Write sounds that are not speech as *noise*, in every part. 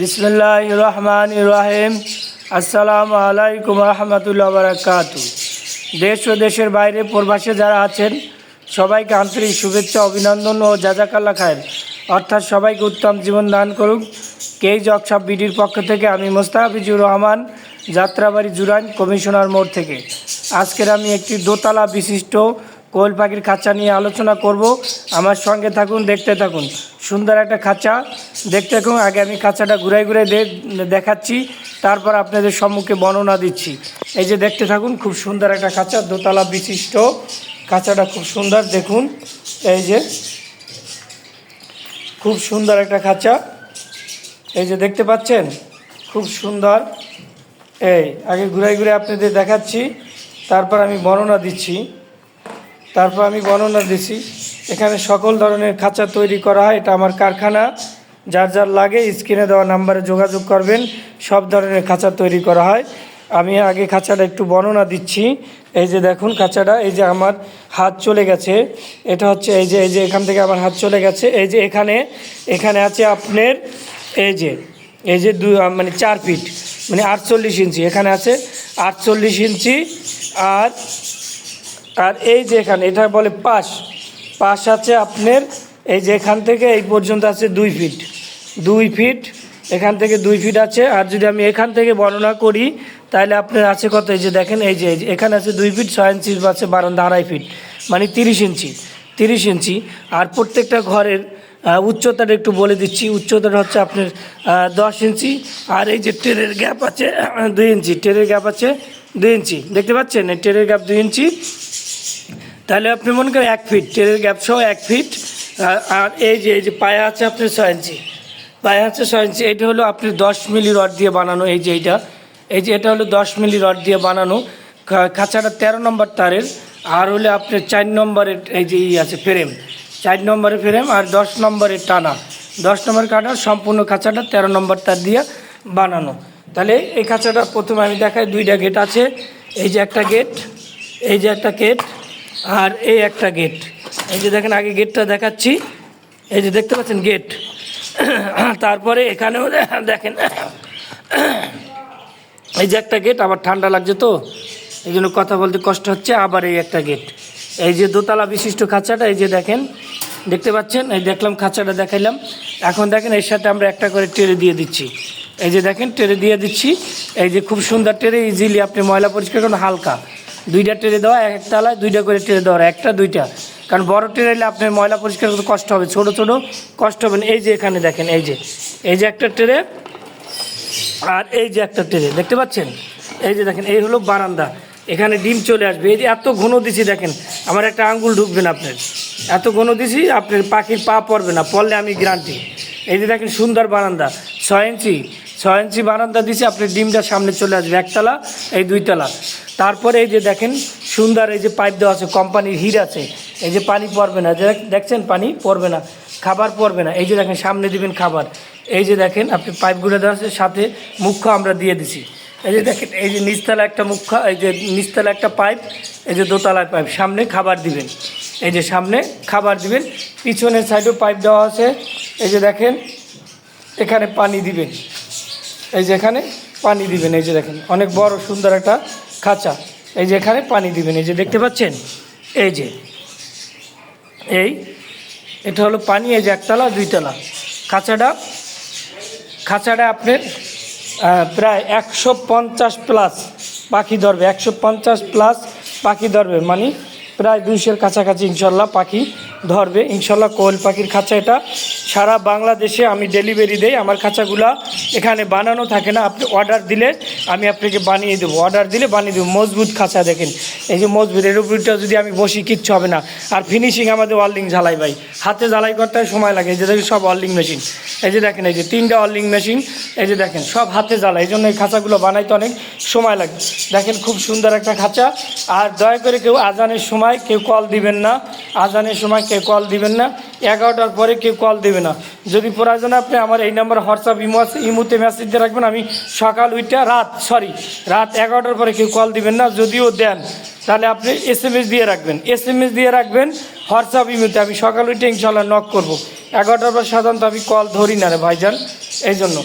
বিসমুল্লাহ রহমান রাহিম আসসালামু আলাইকুম রহমতুল্লাহ বারাকাতু দেশ ও দেশের বাইরে প্রবাসে যারা আছেন, সবাইকে আন্তরিক শুভেচ্ছা, অভিনন্দন ও জাজাকাল্লা খায়ের। অর্থাৎ সবাইকে উত্তম জীবন দান করুক। কেই জকসাব বিডির পক্ষ থেকে আমি মোস্তাফিজুর রহমান, যাত্রাবাড়ি জুরাইন কমিশনার মোড় থেকে। আজকের আমি একটি দোতলা বিশিষ্ট কোয়েল পাখির খাঁচা নিয়ে আলোচনা করব। আমার সঙ্গে থাকুন, দেখতে থাকুন। সুন্দর একটা খাঁচা। দেখতে থাকুন, আগে আমি খাঁচাটা ঘুরাই ঘুরাই দেখাচ্ছি, তারপর আপনাদের সম্মুখে বর্ণনা দিচ্ছি। এই যে দেখতে থাকুন, খুব সুন্দর একটা খাঁচা, দোতলা বিশিষ্ট। খাঁচাটা খুব সুন্দর, দেখুন, এই যে। খুব সুন্দর একটা খাঁচা। এই যে দেখতে পাচ্ছেন, খুব সুন্দর। এই, আগে ঘুরাই ঘুরে আপনাদের দেখাচ্ছি, তারপর আমি বর্ণনা দিচ্ছি। তারপর আমি বর্ণনা দিচ্ছি। এখানে সকল ধরনের খাঁচা তৈরি করা হয়। এটা আমার কারখানা। যার যার লাগে স্ক্রিনে দেওয়া নাম্বারে যোগাযোগ করবেন। সব ধরনের খাঁচা তৈরি করা হয়। আমি আগে খাঁচাটা একটু বর্ণনা দিচ্ছি। এই যে দেখুন খাঁচাটা, এই যে আমার হাত চলে গেছে। এটা হচ্ছে এই যে এই যে এখান থেকে আমার হাত চলে গেছে। এই যে এখানে এখানে আছে আপনার এই যে এই যে দু মানে চার ফিট মানে আটচল্লিশ ইঞ্চি। এখানে আছে আটচল্লিশ ইঞ্চি আর আর এই যে এখানে, এটা বলে পাশ। পাশ আছে আপনার এই যে এখান থেকে এই পর্যন্ত আছে দুই ফিট দুই ফিট এখান থেকে দুই ফিট আছে। আর যদি আমি এখান থেকে বর্ণনা করি, তাহলে আপনার আছে কত? এই যে দেখেন, এই যে এখানে আছে দুই ফিট ছয় ইঞ্চি আছে বারান্দা আড়াই ফিট মানে তিরিশ ইঞ্চি তিরিশ ইঞ্চি আর প্রত্যেকটা ঘরের উচ্চতাটা একটু বলে দিচ্ছি। উচ্চতাটা হচ্ছে আপনার দশ ইঞ্চি আর এই যে ট্রেনের গ্যাপ আছে দুই ইঞ্চি ট্রেনের গ্যাপ আছে দুই ইঞ্চি দেখতে পাচ্ছেন? এই ট্রেনের গ্যাপ দুই ইঞ্চি তাহলে আপনি মনে করেন এক ফিট ট্রেনের গ্যাপ সহ এক ফিট আর- এই যে এই যে পায়া আছে আপনার ছয় ইঞ্চি। পায়া আছে ছয় ইঞ্চি, এটা হলো আপনি দশ মিলি রড দিয়ে বানানো এই যে এইটা। এই যে এটা হলো দশ মিলি রড দিয়ে বানানো খাঁচাটা তেরো নম্বর তারের, আর হলে আপনার চার নম্বরের এই যে ই আছে ফ্রেম চার নম্বরের ফ্রেম আর দশ নম্বরের টানা। দশ নম্বর কাটা, সম্পূর্ণ খাঁচাটা তেরো নম্বর তার দিয়ে বানানো। তাহলে এই খাঁচাটা প্রথমে আমি দেখাই, দুইটা গেট আছে। এই যে একটা গেট এই যে একটা গেট আর এই একটা গেট এই যে দেখেন, আগে গেটটা দেখাচ্ছি। এই যে দেখতে পাচ্ছেন গেট তারপরে এখানেও *laughs* দেখেন। এই যে একটা গেট আবার ঠান্ডা লাগছে তো। এই জন্য কথা বলতে কষ্ট হচ্ছে, আবার এই একটা গেট এই যে দোতলা বিশিষ্ট খাঁচাটা, এই যে দেখেন, দেখতে পাচ্ছেন? এই দেখলাম, খাঁচাটা দেখাইলাম। এখন দেখেন, এর সাথে আমরা একটা করে টেরে দিয়ে দিচ্ছি। এই যে দেখেন, টেরে দিয়ে দিচ্ছি। এই যে খুব সুন্দর টেরে ইজিলি আপনি ময়লা পরিষ্কার করুন, হালকা। দুইটা টেরে দেওয়া, এক তালায় দুইটা করে টেরে দেওয়া একটা দুইটা। কারণ বড় টেরে এলে আপনার ময়লা পরিষ্কার করতে কষ্ট হবে, ছোট ছোট কষ্ট হবে না। এই যে এখানে দেখেন, এই যে এই যে একটা টেরে আর এই যে একটা ট্রে দেখতে পাচ্ছেন? এই যে দেখেন, এই হলো বারান্দা। এখানে ডিম চলে আসবে। এই যে এত ঘন দিছি দেখেন, আমার একটা আঙ্গুল ঢুকবে না আপনার। এত ঘন দিছি, আপনার পাখির পা পড়বে না, পড়লে আমি গ্যারান্টি। এই যে দেখেন, সুন্দর বারান্দা, ছয় ইঞ্চি। ছয় ইঞ্চি বারান্দা দিছি আপনার ডিমটা সামনে চলে আসবে একতলা এই দুইতলা তারপরে এই যে দেখেন সুন্দর এই যে পাইপ দেওয়া আছে কোম্পানির হিট আছে এই যে পানি পড়বে না দেখ- দেখছেন পানি পড়বে না খাবার পড়বে না এই যে দেখেন সামনে দিবেন খাবার এই যে দেখেন আপনি পাইপগুলো দেওয়া আছে সাথে মুখ্য আমরা দিয়ে দিছি এই যে দেখেন এই যে নিচতলা একটা মুখ্য এই যে নিচতলা একটা পাইপ এই যে দোতলার পাইপ সামনে খাবার দিবেন এই যে সামনে খাবার দিবেন পিছনের সাইডেও পাইপ দেওয়া আছে এই যে দেখেন এখানে পানি দিবেন এই যে এখানে পানি দিবেন, এই যে দেখেন, অনেক বড় সুন্দর একটা খাঁচা। এই যে এখানে পানি দিবেন, এই যে দেখতে পাচ্ছেন? এই যে, এই, এটা হলো পানি, এই যে একতলা, দুইতলা। খাঁচাটা খাঁচাটা আপনার প্রায় একশো পঞ্চাশ প্লাস পাখি ধরবে, একশো পঞ্চাশ প্লাস পাখি ধরবে। মানে প্রায় দুইশোর কাছাকাছি ইনশাল্লাহ পাখি ধরবে। ইনশাল্লাহ কোয়েল পাখির খাঁচা এটা সারা বাংলাদেশে আমি ডেলিভারি দেই, আমার খাঁচাগুলা এখানে বানানো থাকে না। আপনি অর্ডার দিলে আমি আপনাকে বানিয়ে দেবো। অর্ডার দিলে বানিয়ে দেবো। মজবুত খাঁচা দেখেন। এই যে মজবুত এর উপরটা যদি আমি বসি, কিচ্ছু হবে না। আর ফিনিশিং আমাদের ওয়ার্ল্ডিং ঝালাই ভাই। হাতে ঝালাই করতে সময় লাগে। এই যে দেখেন সব ওয়ার্ল্ডিং মেশিন এই যে দেখেন, এই যে তিনটা ওয়ার্ল্ডিং মেশিন এই যে দেখেন, সব হাতে জ্বালা এই জন্য এই খাঁচাগুলো বানাইতে অনেক সময় লাগে। দেখেন, খুব সুন্দর একটা খাঁচা। আর দয়া করে কেউ আজানের সময় কেউ কল দিবেন না। আজানের সময় কেউ কল দিবেন না। এগারোটার পরে কেউ কল দেবে না। যদি প্রয়োজন আপনি আমার এই নাম্বার হোয়াটসঅ্যাপ ইমো আছে ইমোতে মেসেজ দিয়ে রাখবেন। আমি সকাল ওইটা রাত সরি রাত এগারোটার পরে কেউ কল দিবেন না, যদিও দেন। তাহলে আপনি এস এম এস দিয়ে রাখবেন। এস এম এস দিয়ে রাখবেন হোয়াটসঅ্যাপ ইমোতে আমি সকাল ওইটা ইনশাল্লাহ নক করব। এগারোটার পর সাধারণত আমি কল ধরি না রে ভাইজান। এই জন্য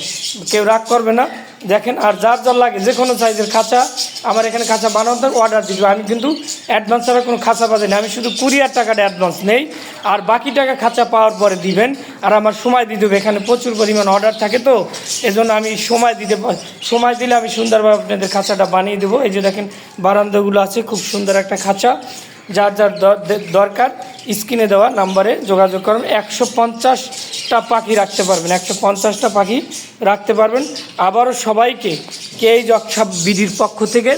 কেউ রাগ করবে না। দেখেন, আর যার যার লাগে যে কোনো সাইজের খাঁচা, আমার এখানে খাঁচা বানানো থাকে অর্ডার দিবে। আমি কিন্তু অ্যাডভান্স ছাড়া কোনো খাঁচা বাজে না। আমি শুধু কুরিয়ার টাকাটা অ্যাডভান্স নেই, আর বাকি টাকা খাঁচা পাওয়ার পরে দিবেন, আর আমার সময় দিয়ে দেবে এখানে প্রচুর পরিমাণ অর্ডার থাকে তো, এজন্য আমি সময় দিতে সময় দিলে আমি সুন্দরভাবে আপনাদের খাঁচাটা বানিয়ে দেবো। এই যে দেখেন, বারান্দাগুলো আছে, খুব সুন্দর একটা খাঁচা। যার যার দরকার, স্ক্রিনে দেওয়া নাম্বারে যোগাযোগ করবেন একশো পঞ্চাশটা পাখি রাখতে পারবেন। একশো পঞ্চাশটা পাখি রাখতে পারবেন। আবারও সবাইকে কে যক্ষা বিডির পক্ষ থেকে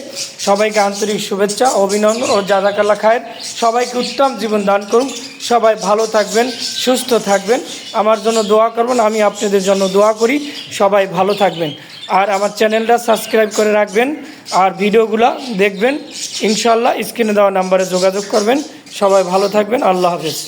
সবাইকে আন্তরিক শুভেচ্ছা, অভিনন্দন ও জাজাকাল্লা খায়ের। সবাইকে উত্তম জীবন দান করুন। সবাই ভালো থাকবেন, সুস্থ থাকবেন। আমার জন্য দোয়া করবেন, আমি আপনাদের জন্য দোয়া করি। সবাই ভালো থাকবেন। আর আমার চ্যানেলটা সাবস্ক্রাইব করে রাখবেন আর ভিডিওগুলো দেখবেন। ইনশাল্লাহ স্ক্রিনে দেওয়া নাম্বারে যোগাযোগ করবেন। সবাই ভালো থাকবেন। আল্লাহ হাফেজ।